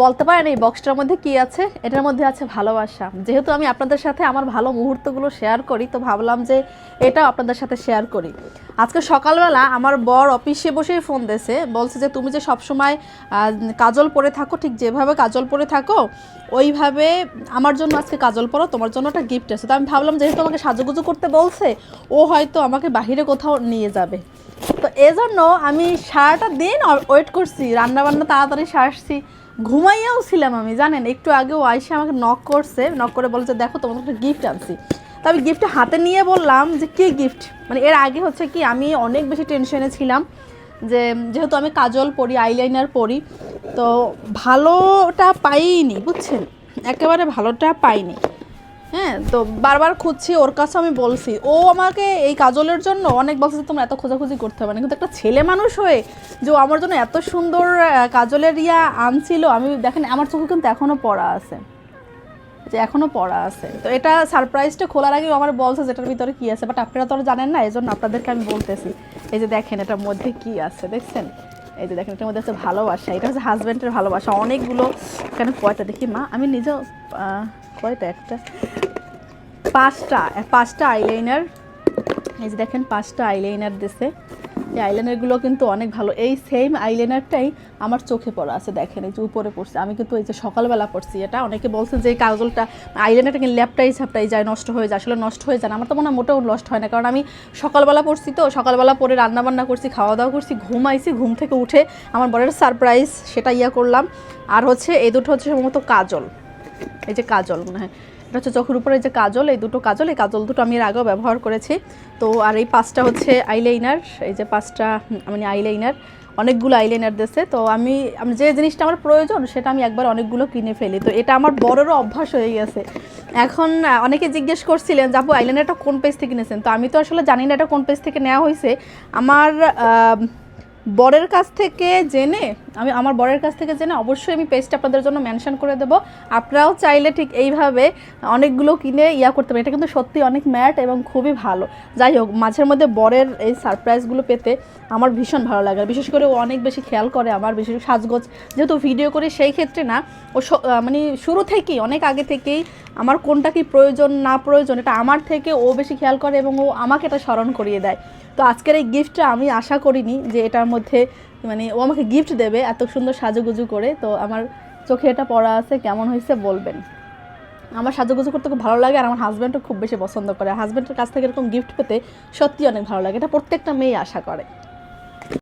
বলতে পারেন এই বক্সটার মধ্যে কি আছে? এটার মধ্যে আছে ভালোবাসা। যেহেতু আমি আপনাদের সাথে আমার ভালো মুহূর্তগুলো শেয়ার করি, তো ভাবলাম যে এটাও আপনাদের সাথে শেয়ার করি। আজকে সকালবেলা আমার বর অফিসে বসেই ফোন দিয়েছে, বলছে যে তুমি যে সবসময় কাজল পরে থাকো, ঠিক যেভাবে কাজল পরে থাকো, ওইভাবে আমার জন্য আজকে কাজল পরো, তোমার জন্য একটা গিফট আছে। তো আমি ভাবলাম যেহেতু আমাকে সাজুগুজু করতে বলছে, ও হয়তো আমাকে বাহিরে কোথাও নিয়ে যাবে। তো এজন্য আমি সারাটা দিন ওয়েট করছি রান্না বান্না তাড়াতাড়ি সারছি। ঘুমাইয়াও ছিলাম আমি, জানেন? একটু আগেও আয়সা আমাকে নক করছে নক করে বলছে দেখো তোমার একটা গিফট আনছি। তো আমি গিফটটা হাতে নিয়ে বললাম যে, কী গিফট মানে এর আগে হচ্ছে কি, আমি অনেক বেশি টেনশনে ছিলাম যে, যেহেতু আমি কাজল পরি আইলাইনার পরি, তো ভালোটা পাইনি বুঝছেন? একেবারে ভালোটা পাইনি। হ্যাঁ তো বারবার খুঁজছি, ওর কাছে আমি বলছি, ও আমাকে এই কাজলের জন্য অনেক বলছে তোমরা এত খোঁজাখুঁজি করতে হবে না। কিন্তু একটা ছেলে মানুষ হয়ে যে ও আমার জন্য এত সুন্দর কাজলের ইয়া আনছিল, আমি দেখেন, আমার চোখে কিন্তু এখনও পড়া আছে। যে এখনও পড়া আছে। তো এটা সারপ্রাইজটা খোলার আগে আমার বলছে যেটার ভিতরে কি আছে বাট আপনারা তো আর জানেন না এই জন্য আপনাদেরকে আমি বলতেছি। এই যে দেখেন, এটার মধ্যে কি আছে, দেখছেন? এই যে দেখেন, এটার মধ্যে আছে ভালোবাসা, এটা হচ্ছে হাজব্যান্ডের ভালোবাসা। অনেকগুলো, এখানে কয়টা দেখি, মা, আমি নিজেও কয়টা একটা পাঁচটা পাঁচটা আইলাইনার এই যে দেখেন, পাঁচটা আইলাইনার দিছে। এই আইলাইনারগুলো কিন্তু অনেক ভালো। এই সেম আইলাইনারটাই আমার চোখে পড়া আছে, দেখেন, এই যে উপরে পড়ছে। আমি কিন্তু এই যে সকালবেলা পড়ছি, এটা অনেকে বলছে যে এই কাজলটা আইলাইনারটা কিন্তু ল্যাপটাই ঝাপটাই যায়, নষ্ট হয়ে যায়। আসলে নষ্ট হয়ে যায় আমার তো মনে হয় মোটেও নষ্ট হয় না। কারণ আমি সকালবেলা পড়ছি তো, সকালবেলা পরে রান্না বান্না করছি খাওয়া দাওয়া করছি, ঘুমাইছি, ঘুম থেকে উঠে আমার বরের সারপ্রাইজ সেটা ইয়া করলাম। আর হচ্ছে, এই দুটো হচ্ছে সম্ভবত কাজল। এই যে কাজল মনে হয়। এটা হচ্ছে চোখের উপরে যে কাজল, এই দুটো কাজল, এই কাজল দুটো আমি এর আগেও ব্যবহার করেছি। তো আর এই পাঁচটা হচ্ছে আইলাইনার এই যে পাঁচটা মানে আইলাইনার অনেকগুলো আইলাইনার দিয়েছে। তো আমি যে জিনিসটা আমার প্রয়োজন, সেটা আমি একবার অনেকগুলো কিনে ফেলি। তো এটা আমার বড়রও অভ্যাস হয়ে গেছে। এখন অনেকে জিজ্ঞেস করছিলেন যে, আপু আইলাইনারটা কোন পেজ থেকে কিনেছেন তো আমি তো আসলে জানি না এটা কোন পেজ থেকে নেওয়া হয়েছে। আমার বরের কাছ থেকে জেনে, আমি আমার বরের কাছ থেকে জেনে অবশ্যই আমি পেজটা আপনাদের জন্য মেনশন করে দেবো। আপনারাও চাইলে ঠিক এইভাবে অনেকগুলো কিনে ইয়া করতে পারেন। এটা কিন্তু সত্যি অনেক ম্যাট এবং খুবই ভালো। যাই হোক, মাঝের মধ্যে বরের এই সারপ্রাইজগুলো পেতে আমার ভীষণ ভালো লাগে। বিশেষ করে ও অনেক বেশি খেয়াল করে আমার, বিশেষ সাজগোজ। যেহেতু ভিডিও করি, সেই ক্ষেত্রে না, ও মানে শুরু থেকেই, অনেক আগে থেকেই আমার কোনটা কি প্রয়োজন, না প্রয়োজন, এটা আমার থেকে ও বেশি খেয়াল করে এবং ও আমাকে এটা স্মরণ করিয়ে দেয়। তো আজকের এই গিফটটা আমি আশা করিনি যে এটার মধ্যে মানে ও আমাকে গিফট দেবে এত সুন্দর সাজুগুজু করে। তো আমার চোখে এটা পড়া আছে, কেমন হয়েছে বলবেন। আমার সাজুগুজু করতে খুব ভালো লাগে আর আমার হাজব্যান্ডও খুব বেশি পছন্দ করে। হাজব্যান্ডের কাছ থেকে এরকম গিফট পেতে সত্যি অনেক ভালো লাগে। এটা প্রত্যেকটা মেয়ে আশা করে।